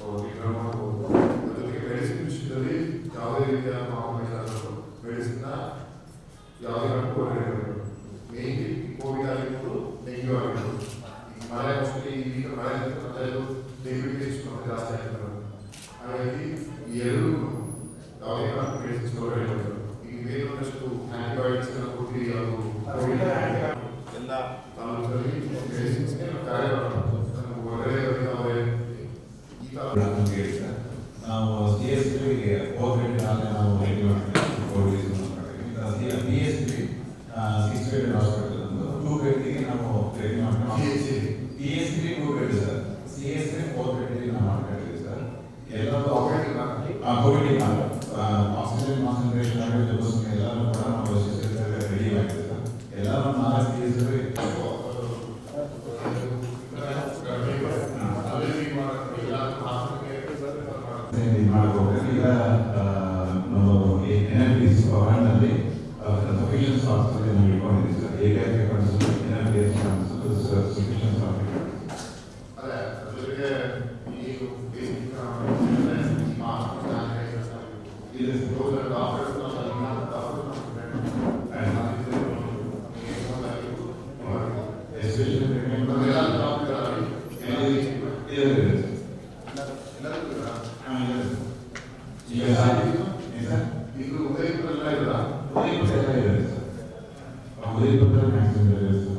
So ಅದಕ್ಕೆ ವಿಷಯದಲ್ಲಿ ಯಾವುದೇ ರೀತಿಯ ಮೆಡಿಸಿನ್ನ ಯಾವುದೇ ಕಾರಣಕ್ಕೂ ಹೊರಗಡೆ ಬರಬೇಕು ಮೇನ್ಲಿ ಕೋವಿಡ್ ಆಗಿರ್ಬೋದು ಡೆಂಗ್ಯೂ ಆಗಿರ್ಬೋದು ಈ ಮಳೆ ಮೋಸ್ಟ್ಲಿ ಈಗ ಮಳೆ ಮತ್ತೆ ಅದು ಡೆಂಗ್ಯೂ ಕೇಸ್ ಮತ್ತೆ ಜಾಸ್ತಿ ಆಗ್ತದೆ ಹಾಗಾಗಿ ಈ ಎರಡು ಯಾವುದೇ ಕಾರಣಕ್ಕೂ ಮೆಡಿಸಿನ್ಸ್ ಹೊರಗಡೆ ಬರಬೇಕು ಈಗ ಬೇರೊಂದಷ್ಟು ಆಂಟಿಬಯೋಟಿಕ್ಸ್ ಕೊಟ್ಟು ಅದು ಕೋವಿಡ್ ಎಲ್ಲ ತಾಲೂಕಲ್ಲಿ ಮೆಡಿಸಿನ್ಸ್ಗೆ ಕಾರ್ಯ ನಮ್ಗೆ ಹೊರಗಡೆ ಯಾವುದೇ ಈ ಕಾಲ ಅಂತ ಹೇಳಿ ಸರ್ ನಾವು ಸಿ ಎಸ್ ಪಿಗೆ ಹೋಗ್ಬೇಕು ನಾಳೆ ನಾವು ರೆಡಿ ಮಾಡ್ತೀವಿ Covid B S P six bed hospital ಒಂದು ಟೂ ಬೆಡ್ಗೆ ನಾವು ರೆಡಿ ಮಾಡ್ತೀವಿ P S P two bed sir C S P four ಬೆಡ್ಗೆ ನಾವು ಮಾಡ್ಕೊಂಡಿದ್ದೀವಿ ಸರ್ ಎಲ್ಲರೂ ಕೋವಿಡ್ ಆಕ್ಸಿಜನ್ ಕಾನ್ಸಂಟ್ರೇಷನ್ ಆಗೋದಕ್ಕೋಸ್ಕರ ಎಲ್ಲರೂ ಕೂಡ ನಾವು ರೆಡಿ ಆಗಿದೆ ಸರ್ ಎಲ್ಲರೂ ನಾಲ್ಕು ಪಿ ಎಸ್ ಪಿ ಇದು ಮಾಡಬಹುದು ಈಗ ಆ, ನಾವು ಎನ್ ಎಲ್ ಪಿ ಫಂಡ್ನಲ್ಲಿ ಸಫಿಷಿಯನ್ಸ್ ಆಫೀಸಲ್ಲಿ ನಾವು ಇಟ್ಕೊಂಡಿದ್ದೀವಿ ಸರ್ ಏಕೈಕ funds N L P sufficiency office ಅದೇ ಅದ್ರ ಜೊತೆಗೆ ಈ ಬೇಸಿಕ್ ಇದೆ ಸರ್ ಎಸ್ಪೆಷಲಿ ಇದೆ ಇದೆ ಸರ್ ಹಾಂ ಇದೆ ಸರ್ ಈಗ ಏನು ಸರ್ ಇದು ಉದಯಪುರ ಇಲ್ಲ ಉದಯಪುರ ಎಲ್ಲ ಇದೆ ಸರ್ ಉದಯಪುರ ಮ್ಯಾಕ್ಸಿಮಮ್ ಇದೆ ಸರ್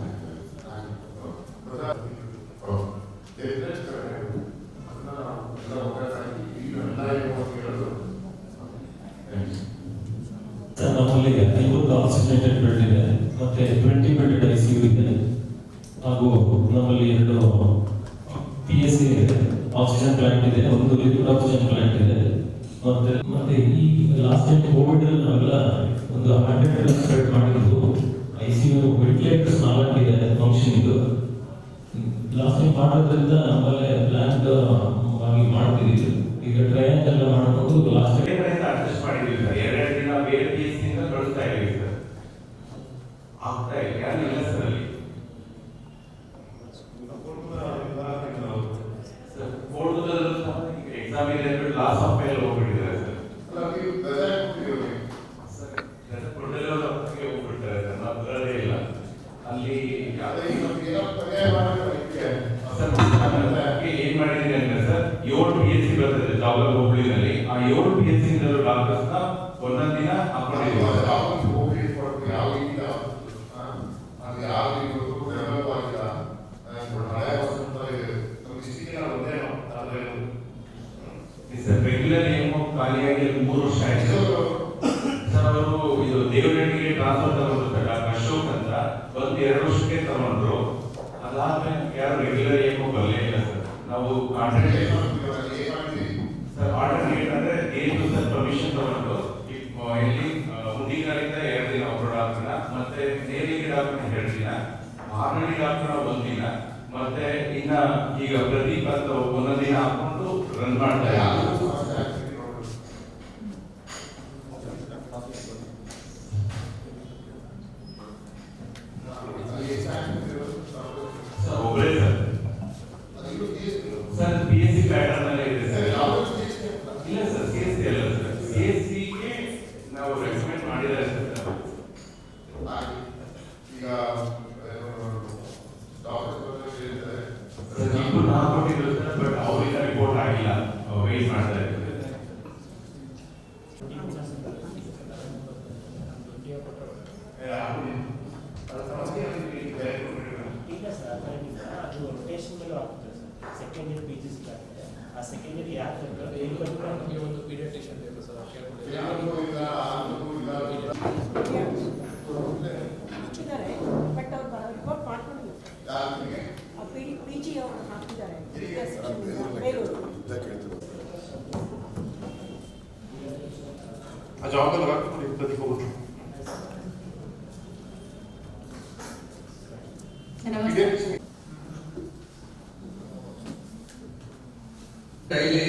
ಥ್ಯಾಂಕ್ ಯು ಸರ್ ನಮ್ಮಲ್ಲಿ ಐವತ್ತು ಆಕ್ಸಿಜನೇಟೆಡ್ ಬೆಡ್ ಇದೆ. ಮತ್ತೆ twenty bed I C U ಇದೆ. ಹಾಗೂ ನಮ್ಮಲ್ಲಿ ಎರಡು P S C oxygen plant ಇದೆ. ಒಂದು ಲಿಕ್ವಿಡ್ ಆಕ್ಸಿಜನ್ ಪ್ಲಾಂಟ್ ಇದೆ. ಮತ್ತೆ ಮತ್ತೆ ಈ ಲಾಸ್ಟ್ ಟೈಮ್ ಕೋವಿಡ್ ನಾವೆಲ್ಲ ಒಂದು ಹಂಡ್ರೆಡ್ ಸ್ಪ್ರೆಡ್ ಮಾಡಿದ್ದು. ಐ ಸಿ ಯು ವೆಂಟಿಲೇಟರ್ಸ್ ನಾಲ್ಕು ಇದೆ ಫಂಕ್ಷನ್ ಇದು. ಲಾಸ್ಟ್ ಟೈಮ್ ಮಾಡೋದ್ರಿಂದ ನಮ್ಮಲ್ಲೇ ಪ್ಲಾಂಟ್ ಆಗಿ ಮಾಡ್ತಿದ್ದೀವಿ. ಈಗ ಟ್ರಯಲ್ ಎಲ್ಲ ಮಾಡಿಕೊಂಡು ಲಾಸ್ಟ್ ಟೈಮ್ ಅಡ್ಜಸ್ಟ್ ಮಾಡಿದ್ದೀವಿ ದಿನ ಬೇರೆ ಪೀಸ್ ಇಂದ ಕಳಿಸ್ತಾ ಇದೀವಿ ಸರ್. ಆಗ್ತಾ ಇಲ್ಲ ಯಾರು ಇಲ್ಲ ಸರ್ ಅಲ್ಲಿ? ಎಕ್ಸಾಮ್ ಇದೆ ಅಂದ್ಬಿಟ್ಟು ಲಾಸ್ಟ್ ಆಫ್ ಮೇಲೆ ಹೋಗ್ಬಿಟ್ಟಿದ್ದಾರೆ ಸರ್. ಹೋಗ್ಬಿಡ್ತಾರೆ ಸರ್ ನಾವು ಬರೋದೇ ಇಲ್ಲ. ಅಲ್ಲಿ ಸರ್ ಏನ್ ಮಾಡಿದೀನಿ ಅಂದ್ರೆ ಸರ್ ಏಳು ಪಿ ಎಸ್ ಸಿ ಬರ್ತದೆ ಜಾಬಲ್ ಹುಬ್ಳಿನಲ್ಲಿ. ಆ ಏಳು ಪಿ ಎಸ್ ಸಿ ಒಂದೊಂದ್ ದಿನ ಹಾಕೊಂಡಿದ್ದೀವಿ ಸರ್ ಸರ್ ರೆಗ್ಯುಲರ್ ಏನು ಖಾಲಿಯಾಗಿ ಮೂರು ವರ್ಷ ಆಯ್ತು. ಸರ್ ಅವರು ಇದು ದೇವರಿಗೆ ಟ್ರಾನ್ಸ್ಫರ್ ತಗೊಂಡಿರ್ತಾರೆ ಅಶೋಕ್ ಅಂತ ಒಂದು ಎರಡು ವರ್ಷಕ್ಕೆ ತಗೊಂಡ್ರು. ಅದಾದ್ಮೇಲೆ ಯಾರು ರೆಗ್ಯುಲರ್ ಏಮೋ ಬರಲೇ ಇಲ್ಲ ಸರ್ ನಾವು ಕಾಂಟ್ರಾಕ್ಟ್ ಸರ್ ಆರ್ಡರ್ ಅಂದ್ರೆ ಏನು ಸರ್ ಪರ್ಮಿಷನ್ ತಗೊಂಡು ಇಲ್ಲಿ ಹುಂಡಿಗಾರಿಂದ ಎರಡು ದಿನ ಒಬ್ಬರು ಡಾಕ್ಟರ್ನ ಮತ್ತೆ ನೇರಿಗೆ ಡಾಕ್ಟರ್ನ ಎರಡು ದಿನ ಮಾರ್ನಳ್ಳಿ ಡಾಕ್ಟರ್ನ ಒಂದು ದಿನ ಮತ್ತೆ ಇನ್ನ ಈಗ ಪ್ರದೀಪ್ ಅಂತ ಒಂದೊಂದು ದಿನ ಹಾಕೊಂಡು ರನ್ ಮಾಡ್ತಾ ಇದ್ದಾರೆ ಸರ್ ಒಬ್ಬರೇ sir sir P S C pattern ಅಲ್ಲೇ ಇದೆ ಸರ್ ಇಲ್ಲ ಸರ್ ಸಿ ಎಸ್ ಸಿ ಅಲ್ಲ ಸರ್ ಸಿ ಎಸ್ ಸಿಗೆ ನಾವು ರೆಕಮೆಂಡ್ ಮಾಡಿದ್ದಾರೆ ಸರ್ ಈಗ ಡಾಕ್ಟರ್ ಸರ್ ಇಬ್ಬರು ನಾವು ಕೊಟ್ಟಿದ್ರು ಸರ್ ಬಟ್ ಅವರಿಂದ ರಿಪೋರ್ಟ್ ಆಗಿಲ್ಲ ವೇಟ್ ಮಾಡ್ತಾ ಇದ್ದಾರೆ ಇಲ್ಲ ಸರ್ ಅದರಿಂದ ಅದು ರೊಟೇಷನ್ ಮೇಲೆ ಆಗ್ತದೆ sir. Second year P G C ಆಗ್ತದೆ. ಆ ಸೆಕೆಂಡ್ ಇಯರ್ ಯಾಕೆ ನಮಗೆ ಒಂದು ಪೀಡಿಯಾಟ್ರಿಷಿಯನ್ ಬೇಕು ಸರ್ ಕೇಳ್ಕೊಂಡಿದ್ದೀವಿ ಹಚ್ಚಿದ್ದಾರೆ ಬಟ್ ಅವ್ರು ರಿಪೋರ್ಟ್ ಮಾಡ್ಕೊಂಡಿಲ್ಲ ಆ ಪಿ ಪಿ ಜಿ ಅವರು ಹಾಕಿದ್ದಾರೆ. ಬೇಲೂರು ಆ ಜಾಬಲ್ಲಿ ಹಾಕ್ಕೊಂಡು ಪ್ರದೀಪ್ ಹೋಗ್ಬಿಟ್ರು ಡೈಲಿ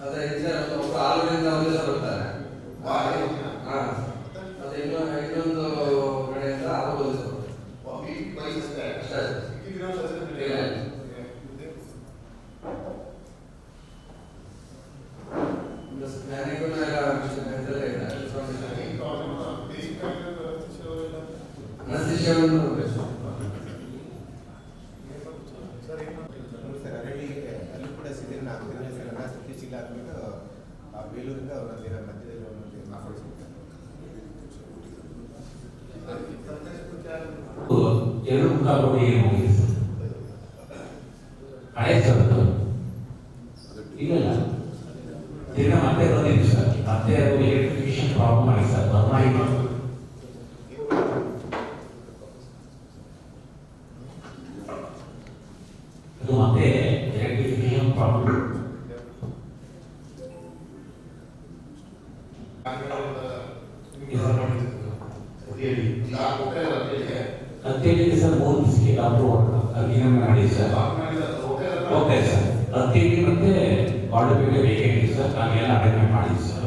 ಅದ್ರ ಇಂಜಿನಿಯರ್ ಒಬ್ಬರು ಆಲೂರಿಂದ ಒಂದು ಬರ್ತಾರೆ Eu nunca ouvi isso. A essa pessoa. E não. lá. Tirei uma terra de vista. A terra do meu filho para o mais alto. Mais não Tirei uma terra. Tirei que ele vinha para o mais ಅಧ್ಯಯನ ಮಾಡಿ sir okay sir ಪ್ರತಿಯೊಂದು ಮತ್ತೆ college ಬೇಕೇ sir ನಾವೆಲ್ಲ arrangement ಮಾಡಿದ್ವಿ sir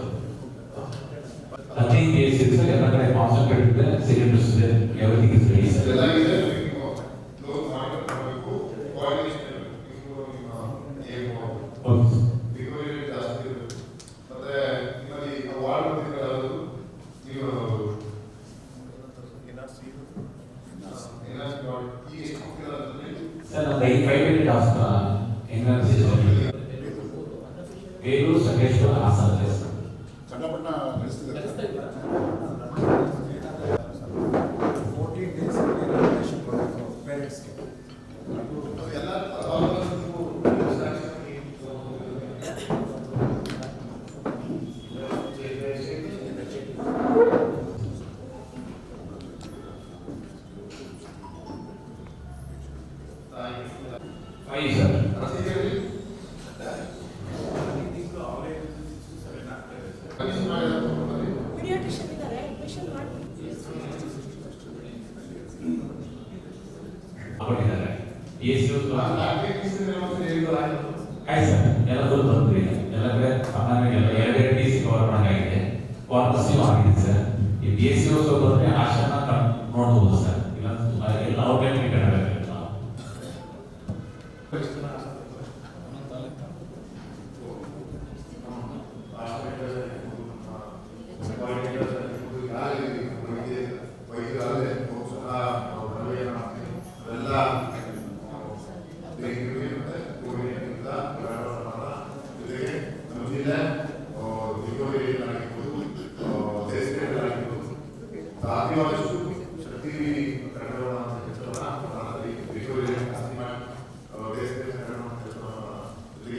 AC ಒಂದು ಆಯ್ತು sir ಎಲ್ಲ ಗೊತ್ತಾಗ್ತದೆ ಎಲ್ಲ ಕಡೆ ಸಾಮಾನ್ಯವಾಗಿ ಎರಡೆರಡು ಬಿ ಎಸ್ ಕವರ್ ಮಾಡಾಗಿದೆ ಫಾರ್ಮಸಿಯೂ ಆಗಿದೆ ಸರ್ ಈ ಬಿ ಎಸ್ ಸಿ ಓದೋದ್ರೆ ಆಶನ ನೋಡ್ಬೋದು ಸರ್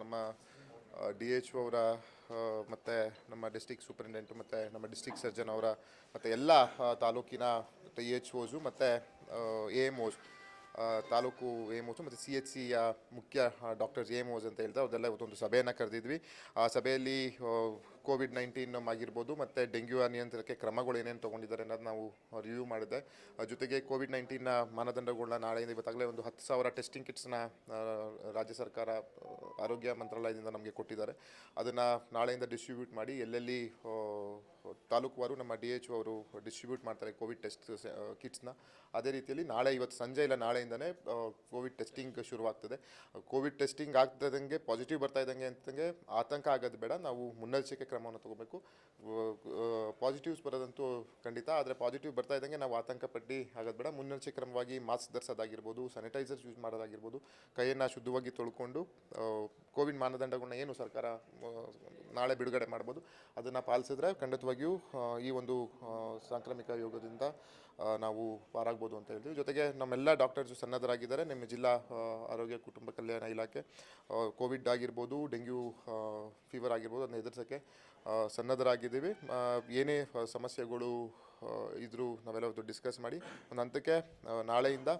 ನಮ್ಮ ಡಿ ಎಚ್ ಒ ಅವರ ಮತ್ತು ನಮ್ಮ ಡಿಸ್ಟಿಕ್ ಸೂಪ್ರಿಂಟೆಂಟ್ ಮತ್ತು ನಮ್ಮ ಡಿಸ್ಟಿಕ್ ಸರ್ಜನ್ ಅವರ, ಮತ್ತು ಎಲ್ಲ ತಾಲೂಕಿನ ಡಿ ಎಚ್ ಓಸು ಮತ್ತು A M Os taluk A M Os ಮತ್ತು ಸಿ ಎಚ್ ಸಿಯ ಮುಖ್ಯ ಡಾಕ್ಟರ್ ಎ ಎಂ ಓಸ್ ಅಂತ ಹೇಳ್ತಾ ಅದೆಲ್ಲ ಇವತ್ತೊಂದು ಸಭೆಯನ್ನು ಕರೆದಿದ್ವಿ. ಆ ಸಭೆಯಲ್ಲಿ ಕೋವಿಡ್ ನೈನ್ಟೀನ್ ಆಗಿರ್ಬೋದು ಮತ್ತು ಡೆಂಗ್ಯೂ ನಿಯಂತ್ರಣಕ್ಕೆ ಕ್ರಮಗಳು ಏನೇನು ತೊಗೊಂಡಿದ್ದಾರೆ ಅನ್ನೋದು ನಾವು ರಿವ್ಯೂ ಮಾಡಿದೆ. ಜೊತೆಗೆ ಕೋವಿಡ್ ನೈನ್ಟೀನ್ನ ಮಾನದಂಡಗಳನ್ನ ನಾಳೆಯಿಂದ ಇವತ್ತಾಗಲೇ ಒಂದು ಹತ್ತು ಸಾವಿರ ಟೆಸ್ಟಿಂಗ್ ಕಿಟ್ಸ್ನ ರಾಜ್ಯ ಸರ್ಕಾರ ಆರೋಗ್ಯ ಮಂತ್ರಾಲಯದಿಂದ ನಮಗೆ ಕೊಟ್ಟಿದ್ದಾರೆ. ಅದನ್ನು ನಾಳೆಯಿಂದ ಡಿಸ್ಟ್ರಿಬ್ಯೂಟ್ ಮಾಡಿ ಎಲ್ಲೆಲ್ಲಿ ತಾಲೂಕುವಾರು ನಮ್ಮ ಡಿ ಎಚ್ ಅವರು ಡಿಸ್ಟ್ರಿಬ್ಯೂಟ್ ಮಾಡ್ತಾರೆ ಕೋವಿಡ್ ಟೆಸ್ಟ್ ಕಿಟ್ಸ್ನ ಅದೇ ರೀತಿಯಲ್ಲಿ ನಾಳೆ ಇವತ್ತು ಸಂಜೆ ಇಲ್ಲ, ನಾಳೆಯಿಂದನೇ ಕೋವಿಡ್ ಟೆಸ್ಟಿಂಗ್ ಶುರುವಾಗ್ತದೆ. ಕೋವಿಡ್ ಟೆಸ್ಟಿಂಗ್ ಆಗ್ತದಂಗೆ ಪಾಸಿಟಿವ್ ಬರ್ತಾ ಇದ್ದಂಗೆ ಅಂತಂಗೆ ಆತಂಕ ಆಗೋದು ಬೇಡ. ನಾವು ಮುನ್ನೆಚ್ಚರಿಕೆ ಕ್ರಮವನ್ನು ತಗೋಬೇಕು. ಪಾಸಿಟಿವ್ಸ್ ಬರೋದಂತೂ ಖಂಡಿತ, ಆದರೆ ಪಾಸಿಟಿವ್ ಬರ್ತಾ ಇದ್ದಂಗೆ ನಾವು ಆತಂಕ ಪಡ್ಡಿ ಆಗೋದು ಬೇಡ. ಮುನ್ನೆಚ್ಚರಿಕೆ ಕ್ರಮವಾಗಿ ಮಾಸ್ಕ್ ಧರಿಸೋದಾಗಿರ್ಬೋದು ಸ್ಯಾನಿಟೈಸರ್ಸ್ ಯೂಸ್ ಮಾಡೋದಾಗಿರ್ಬೋದು, ಕೈಯನ್ನು ಶುದ್ಧವಾಗಿ ತೊಳ್ಕೊಂಡು ಕೋವಿಡ್ ಮಾನದಂಡಗಳನ್ನ ಏನು ಸರ್ಕಾರ ನಾಳೆ ಬಿಡುಗಡೆ ಮಾಡ್ಬೋದು. ಅದನ್ನು ಪಾಲಿಸಿದ್ರೆ ಖಂಡಿತವಾಗಿಯೂ ಈ ಒಂದು ಸಾಂಕ್ರಾಮಿಕ ಯೋಗದಿಂದ ನಾವು ಪಾರಾಗ್ಬೋದು ಅಂತ ಹೇಳ್ತೀವಿ. ಜೊತೆಗೆ ನಮ್ಮೆಲ್ಲ ಡಾಕ್ಟರ್ಸು ಸನ್ನದ್ಧರಾಗಿದ್ದಾರೆ. ನಿಮ್ಮ ಜಿಲ್ಲಾ ಆರೋಗ್ಯ, ಕುಟುಂಬ ಕಲ್ಯಾಣ ಇಲಾಖೆ ಕೋವಿಡ್ ಆಗಿರ್ಬೋದು, ಡೆಂಗ್ಯೂ ಫೀವರ್ ಆಗಿರ್ಬೋದು ಅದನ್ನ ಎದುರಿಸೋಕ್ಕೆ ಸನ್ನದ್ಧರಾಗಿದ್ದೀವಿ. ಏನೇ ಸಮಸ್ಯೆಗಳು ಇದ್ರೂ ನಾವೆಲ್ಲ ಡಿಸ್ಕಸ್ ಮಾಡಿ, ಒಂದು ಹಂತಕ್ಕೆ ನಾಳೆಯಿಂದ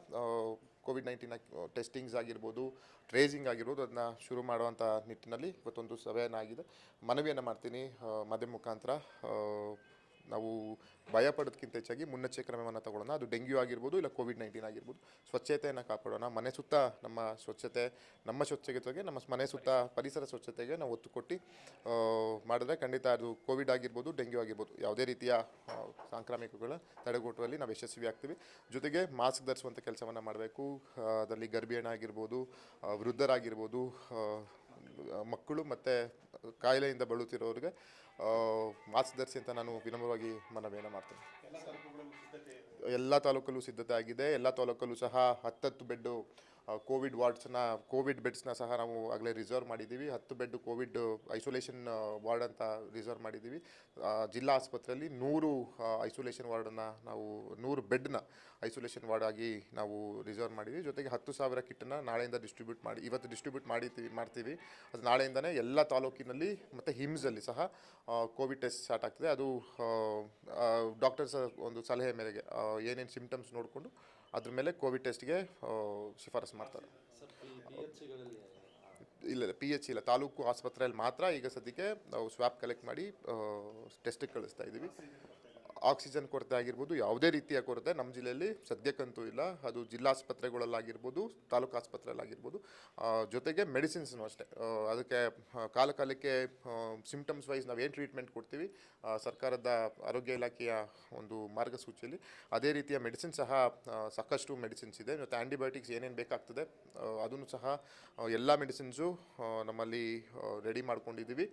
ಕೋವಿಡ್ ನೈನ್ಟೀನ್ ಟೆಸ್ಟಿಂಗ್ಸ್ ಆಗಿರ್ಬೋದು ಟ್ರೇಸಿಂಗ್ ಆಗಿರ್ಬೋದು, ಅದನ್ನ ಶುರು ಮಾಡುವಂಥ ನಿಟ್ಟಿನಲ್ಲಿ ಇವತ್ತೊಂದು ಸಭೆಯನ್ನಾಗಿದೆ. ಮನವಿಯನ್ನು ಮಾಡ್ತೀನಿ. ಮಾಧ್ಯಮ ಮುಖಾಂತರ ನಾವು ಭಯ ಪಡೋದಕ್ಕಿಂತ ಹೆಚ್ಚಾಗಿ ಮುನ್ನೆಚ್ಚರಿಕೆ ಕ್ರಮವನ್ನು ತಗೊಳ್ಳೋಣ. ಅದು ಡೆಂಗ್ಯೂ ಆಗಿರ್ಬೋದು ಇಲ್ಲ ಕೋವಿಡ್ ನೈನ್ಟೀನ್ ಆಗಿರ್ಬೋದು. ಸ್ವಚ್ಛತೆಯನ್ನು ಕಾಪಾಡೋಣ. ಮನೆ ಸುತ್ತ ನಮ್ಮ ಸ್ವಚ್ಛತೆ, ನಮ್ಮ ಸ್ವಚ್ಛತೆಗೆ ನಮ್ಮ ಮನೆ ಸುತ್ತ ಪರಿಸರ ಸ್ವಚ್ಛತೆಗೆ ನಾವು ಒತ್ತು ಕೊಟ್ಟು ಮಾಡಿದ್ರೆ ಖಂಡಿತ ಅದು ಕೋವಿಡ್ ಆಗಿರ್ಬೋದು, ಡೆಂಗ್ಯೂ ಆಗಿರ್ಬೋದು, ಯಾವುದೇ ರೀತಿಯ ಸಾಂಕ್ರಾಮಿಕಗಳ ತಡೆಗಟ್ಟುವಲ್ಲಿ ನಾವು ಯಶಸ್ವಿ ಆಗ್ತೀವಿ. ಜೊತೆಗೆ ಮಾಸ್ಕ್ ಧರಿಸುವಂಥ ಕೆಲಸವನ್ನು ಮಾಡಬೇಕು. ಅದರಲ್ಲಿ ಗರ್ಭಿಣಿ ಆಗಿರ್ಬೋದು ವೃದ್ಧರಾಗಿರ್ಬೋದು ಮಕ್ಕಳು ಮತ್ತು ಕಾಯಿಲೆಯಿಂದ ಬಳಲುತ್ತಿರೋರಿಗೆ ಧರಿಸಿ ಅಂತ ನಾನು ವಿನಮ್ರವಾಗಿ ಮನವಿಯನ್ನು ಮಾಡ್ತೇನೆ. ಎಲ್ಲ ತಾಲೂಕಲ್ಲೂ ಸಿದ್ಧತೆ ಆಗಿದೆ. ಎಲ್ಲ ತಾಲೂಕಲ್ಲೂ ಸಹ ಹತ್ತತ್ತು ಬೆಡ್ಡು ಕೋವಿಡ್ ವಾರ್ಡ್ಸ್ನ ಕೋವಿಡ್ ಬೆಡ್ಸ್ನ ಸಹ ನಾವು ಆಗಲೇ ರಿಸರ್ವ್ ಮಾಡಿದ್ದೀವಿ. ಹತ್ತು ಬೆಡ್ ಕೋವಿಡ್ ಐಸೋಲೇಷನ್ ವಾರ್ಡ್ ಅಂತ ರಿಸರ್ವ್ ಮಾಡಿದ್ದೀವಿ. ಜಿಲ್ಲಾ ಆಸ್ಪತ್ರೆಯಲ್ಲಿ ನೂರು ಐಸೋಲೇಷನ್ ವಾರ್ಡನ್ನು ನಾವು, ನೂರು ಬೆಡ್ನ ಐಸೋಲೇಷನ್ ವಾರ್ಡ್ ಆಗಿ ನಾವು ರಿಸರ್ವ್ ಮಾಡಿದ್ದೀವಿ. ಜೊತೆಗೆ ಹತ್ತು ಸಾವಿರ ಕಿಟ್ಟನ್ನು ನಾಳೆಯಿಂದ ಡಿಸ್ಟ್ರಿಬ್ಯೂಟ್ ಮಾಡಿ, ಇವತ್ತು ಡಿಸ್ಟ್ರಿಬ್ಯೂಟ್ ಮಾಡಿತೀವಿ ಮಾಡ್ತೀವಿ. ಅದು ನಾಳೆಯಿಂದನೇ ಎಲ್ಲ ತಾಲೂಕಿನಲ್ಲಿ ಮತ್ತು ಹಿಮ್ಸಲ್ಲಿ ಸಹ ಕೋವಿಡ್ ಟೆಸ್ಟ್ ಸ್ಟಾರ್ಟ್ ಆಗ್ತದೆ. ಅದು ಡಾಕ್ಟರ್ಸ್ ಒಂದು ಸಲಹೆ ಮೇರೆಗೆ ಏನೇನು ಸಿಂಪ್ಟಮ್ಸ್ ನೋಡಿಕೊಂಡು ಅದ್ರ ಮೇಲೆ ಕೋವಿಡ್ ಟೆಸ್ಟ್ಗೆ ಶಿಫಾರಸು ಮಾಡ್ತಾರೆ. ಇಲ್ಲ ಇಲ್ಲ ಪಿ ಎಚ್ ಇಲ್ಲ, ತಾಲೂಕು ಆಸ್ಪತ್ರೆಯಲ್ಲಿ ಮಾತ್ರ ಈಗ ಸದ್ಯಕ್ಕೆ ನಾವು ಸ್ವ್ಯಾಪ್ ಕಲೆಕ್ಟ್ ಮಾಡಿ ಟೆಸ್ಟಿಗೆ ಕಳಿಸ್ತಾ ಇದ್ದೀವಿ. ಆಕ್ಸಿಜನ್ ಕೊರತೆ ಆಗಿರ್ಬೋದು, ಯಾವುದೇ ರೀತಿಯ ಕೊರತೆ ನಮ್ಮ ಜಿಲ್ಲೆಯಲ್ಲಿ ಸದ್ಯಕ್ಕಂತೂ ಇಲ್ಲ. ಅದು ಜಿಲ್ಲಾಸ್ಪತ್ರೆಗಳಲ್ಲಾಗಿರ್ಬೋದು, ತಾಲೂಕು ಆಸ್ಪತ್ರೆಯಲ್ಲಾಗಿರ್ಬೋದು. ಜೊತೆಗೆ ಮೆಡಿಸಿನ್ಸ್ನು ಅಷ್ಟೇ. ಅದಕ್ಕೆ ಕಾಲಕಾಲಕ್ಕೆ ಕಾಲ ಕಾಲಕ್ಕೆ ವೈಸ್ ನಾವು ಏನು ಟ್ರೀಟ್ಮೆಂಟ್ ಕೊಡ್ತೀವಿ? ಸರ್ಕಾರದ ಆರೋಗ್ಯ ಇಲಾಖೆಯ ಒಂದು ಮಾರ್ಗಸೂಚಿಯಲ್ಲಿ. ಅದೇ ರೀತಿಯ ಮೆಡಿಸಿನ್ ಸಹ ಸಾಕಷ್ಟು ಮೆಡಿಸಿನ್ಸ್ ಇದೆ. ಮತ್ತು ಆ್ಯಂಟಿಬಯೋಟಿಕ್ಸ್ ಏನೇನು ಬೇಕಾಗ್ತದೆ ಅದನ್ನು ಸಹ ಎಲ್ಲ ಮೆಡಿಸಿನ್ಸು ನಮ್ಮಲ್ಲಿ ರೆಡಿ ಮಾಡ್ಕೊಂಡಿದ್ದೀವಿ.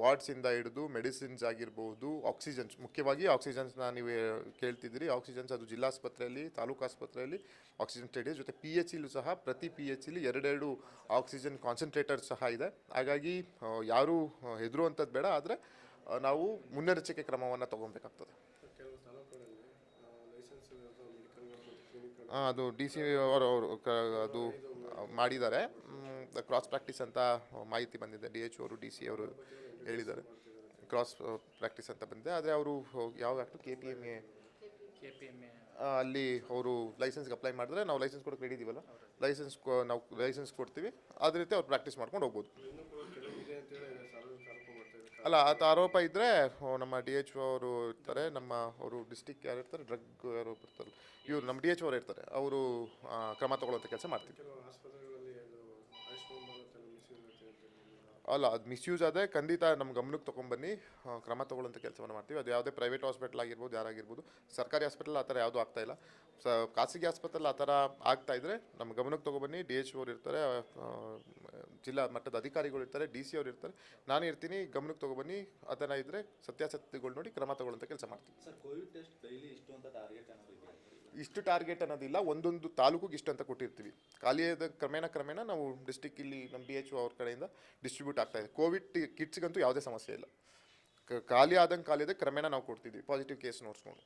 ವಾರ್ಡ್ಸಿಂದ ಹಿಡಿದು ಮೆಡಿಸಿನ್ಸ್ ಆಗಿರ್ಬೋದು ಆಕ್ಸಿಜನ್ಸ್ ಮುಖ್ಯವಾಗಿ ಆಕ್ಸಿಜನ್ಸ್ನ ನೀವು ಕೇಳ್ತಿದ್ದೀರಿ. ಆಕ್ಸಿಜನ್ಸ್ ಅದು ಜಿಲ್ಲಾಸ್ಪತ್ರೆಯಲ್ಲಿ, ತಾಲೂಕು ಆಸ್ಪತ್ರೆಯಲ್ಲಿ ಆಕ್ಸಿಜನ್ ಸ್ಟೇಡಿ ಜೊತೆ ಪಿ ಎಚ್ ಇಲ್ಲೂ ಸಹ ಪ್ರತಿ ಪಿ ಎಚ್ ಇಲ್ಲಿ ಎರಡೆರಡು ಆಕ್ಸಿಜನ್ ಕಾನ್ಸಂಟ್ರೇಟರ್ ಸಹ ಇದೆ. ಹಾಗಾಗಿ ಯಾರು ಹೆದರುವಂಥದ್ದು ಬೇಡ. ಆದರೆ ನಾವು ಮುನ್ನೆಚ್ಚರಿಕೆ ಕ್ರಮವನ್ನು ತಗೊಬೇಕಾಗ್ತದೆ ಅದು ಡಿ ಸಿ ಅವರು ಅದು ಮಾಡಿದ್ದಾರೆ. ಕ್ರಾಸ್ ಪ್ರಾಕ್ಟೀಸ್ ಅಂತ ಮಾಹಿತಿ ಬಂದಿದೆ. ಡಿ ಎಚ್ ಅವರು ಡಿ ಸಿ ಅವರು ಹೇಳಿದ್ದಾರೆ. ಕ್ರಾಸ್ ಪ್ರಾಕ್ಟೀಸ್ ಅಂತ ಬಂದಿದೆ. ಆದರೆ ಅವರು ಯಾವ act K P M A K P M A ಅಲ್ಲಿ ಅವರು ಲೈಸೆನ್ಸ್ಗೆ ಅಪ್ಲೈ ಮಾಡಿದ್ರೆ ನಾವು ಲೈಸೆನ್ಸ್ ಕೊಡೋಕೆ ರೆಡಿ ಇದೀವಲ್ಲ? ಲೈಸೆನ್ಸ್ ನಾವು ಲೈಸೆನ್ಸ್ ಕೊಡ್ತೀವಿ. ಅದೇ ರೀತಿ ಅವ್ರು ಪ್ರಾಕ್ಟೀಸ್ ಮಾಡ್ಕೊಂಡು ಹೋಗ್ಬೋದು. ಅಲ್ಲ ಆತ ಆರೋಪ ಇದ್ದರೆ ನಮ್ಮ ಡಿ ಎಚ್ ಅವರು ಇರ್ತಾರೆ ನಮ್ಮ ಅವರು ಡಿಸ್ಟಿಕ್ ಯಾರು ಇರ್ತಾರೆ ಡ್ರಗ್ ಯಾರು ಬರ್ತಾರೆ ಇವರು ನಮ್ಮ ಡಿ ಎಚ್ ಅವರು ಇರ್ತಾರೆ. ಅವರು ಕ್ರಮ ತಗೊಳ್ಳೋಂಥ ಕೆಲಸ ಮಾಡ್ತೀವಿ ಕೆಲವು ಆಸ್ಪತ್ರೆಗಳಲ್ಲಿ ಅದು ಆಯುಷ್ಮಾನ್ ಭಾರತ್ ಎಲ್ಲ ಮಿಸ್ಯೂಸ್ ಅಂತ ಹೇಳ್ತಾರೆ ಅಲ್ಲ ಅದು ಮಿಸ್ಯೂಸ್ ಆದರೆ ಖಂಡಿತ ನಮ್ಮ ಗಮನಕ್ಕೆ ತೊಗೊಂಬನ್ನಿ ಆ, ಕ್ರಮ ತೊಗೊಳ್ಳೋಂಥ ಕೆಲಸವನ್ನು ಮಾಡ್ತೀವಿ. ಅದು ಯಾವುದೇ ಪ್ರೈವೇಟ್ ಹಾಸ್ಪಿಟಲ್ ಆಗಿರ್ಬೋದು ಯಾರಾಗಿರ್ಬೋದು ಸರ್ಕಾರಿ ಹಾಸ್ಪಿಟಲ್ ಆ ಥರ ಯಾವುದೂ ಆಗ್ತಾಯಿಲ್ಲ ಸ ಖಾಸಗಿ ಆಸ್ಪತ್ರೆಲಿ ಆ ಥರ ಆಗ್ತಾ ಇದ್ದರೆ ನಮ್ಮ ಗಮನಕ್ಕೆ ತೊಗೊಬನ್ನಿ ಡಿ ಎಚ್ ಅವ್ರು ಇರ್ತಾರೆ ಜಿಲ್ಲಾ ಮಟ್ಟದ ಅಧಿಕಾರಿಗಳು ಇರ್ತಾರೆ ಡಿ ಸಿ ಅವ್ರು ಇರ್ತಾರೆ. ನಾನು ಇರ್ತೀನಿ ಗಮನಕ್ಕೆ ತೊಗೊಬನ್ನಿ ಥರ ಇದ್ದರೆ ಸತ್ಯಾಸತ್ಯಗಳು ನೋಡಿ ಕ್ರಮ ತೊಗೊಳ್ಳೋಂಥ ಕೆಲಸ ಮಾಡ್ತೀವಿ. ಸರ್ ಕೋವಿಡ್ ಟೆಸ್ಟ್ ಡೈಲಿ ಇಷ್ಟು ಅಂತ ಟಾರ್ಗೆಟ್ ಇಷ್ಟು ಟಾರ್ಗೆಟ್ ಅನ್ನೋದಿಲ್ಲ, ಒಂದೊಂದು ತಾಲೂಕಿಗೆ ಇಷ್ಟು ಅಂತ ಕೊಟ್ಟಿರ್ತೀವಿ. ಖಾಲಿಯಾದ ಕ್ರಮೇಣ ಕ್ರಮೇಣ ನಾವು ಡಿಸ್ಟಿಕ್ ಇಲ್ಲಿ ನಮ್ಮ ಡಿ ಎಚ್ ಅವ್ರ ಕಡೆಯಿಂದ ಡಿಸ್ಟ್ರಿಬ್ಯೂಟ್ ಆಗ್ತಾ ಇದೆ. ಕೋವಿಡ್ ಕಿಟ್ಸ್ಗಂತೂ ಯಾವುದೇ ಸಮಸ್ಯೆ ಇಲ್ಲ. ಖಾಲಿ ಆದಂಗೆ ಖಾಲಿ ಇದೆ ಕ್ರಮೇಣ ನಾವು ಕೊಡ್ತಿದ್ವಿ ಪಾಸಿಟಿವ್ ಕೇಸ್ ನೋಡ್ಸ್ಕೊಂಡು.